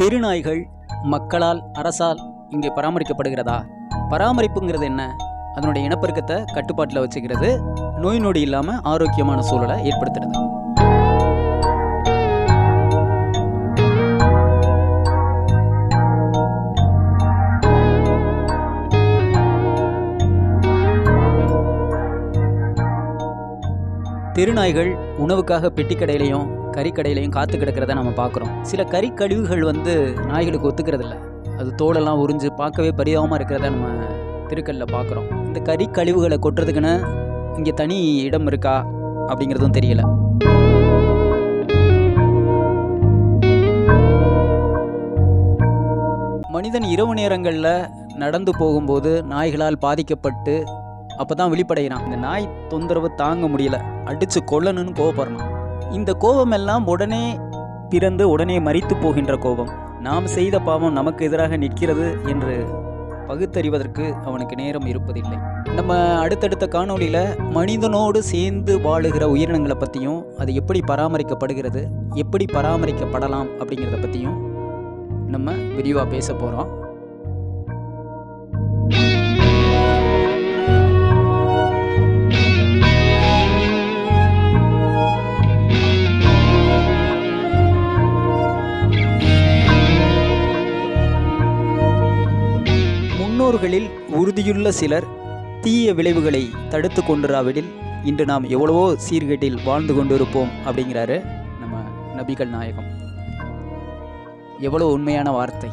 தெருநாய்கள் மக்களால் அரசால் இங்கே பராமரிக்கப்படுகிறதா? பராமரிப்புங்கிறது என்ன? அதனுடைய இனப்பெருக்கத்தை கட்டுப்பாட்டில் வச்சுக்கிறது நோய் நொடி இல்லாமல் ஆரோக்கியமான சூழலை ஏற்படுத்துறது. தெருநாய்கள் உணவுக்காக பெட்டிக்கடையிலையும் கறிக்கடையிலையும் காத்து கிடக்கிறத நம்ம பார்க்குறோம். சில கறி கழிவுகள் வந்து நாய்களுக்கு ஒத்துக்கிறதில்ல. அது தோலெல்லாம் உறிஞ்சு பார்க்கவே பரிதாபமாக இருக்கிறத நம்ம திருக்கல்ல பார்க்குறோம். இந்த கறி கழிவுகளை கொட்டுறதுக்குன்னு இங்கே தனி இடம் இருக்கா அப்படிங்கிறதும் தெரியல. மனிதன் இரவு நேரங்களில் நடந்து போகும்போது நாய்களால் பாதிக்கப்பட்டு அப்போ தான் விழிப்படைகிறான். இந்த நாய் தொந்தரவு தாங்க முடியல. அடித்து கொல்லணும்னு கோவப்படுறான். இந்த கோபம் எல்லாம் உடனே பிறந்து உடனே மறித்து போகின்ற கோபம். நாம் செய்த பாவம் நமக்கு எதிராக நிற்கிறது என்று பகுத்தறிவதற்கு அவனுக்கு நேரம் இருப்பதில்லை. நம்ம அடுத்தடுத்த காணொளியில் மனிதனோடு சேர்ந்து வாழுகிற உயிரினங்களை பற்றியும் அது எப்படி பராமரிக்கப்படுகிறது எப்படி பராமரிக்கப்படலாம் அப்படிங்கிறத பற்றியும் நம்ம விரிவாக பேச போகிறோம் முன்னோர்களில் உறுதியுள்ள சிலர் தீய விளைவுகளை தடுத்து கொண்டிராவிடில் இன்று நாம் எவ்வளவோ சீர்கேட்டில் வாழ்ந்து கொண்டிருப்போம் அப்படிங்கிறாரு நம்ம நபிகள் நாயகம். எவ்வளோ உண்மையான வார்த்தை.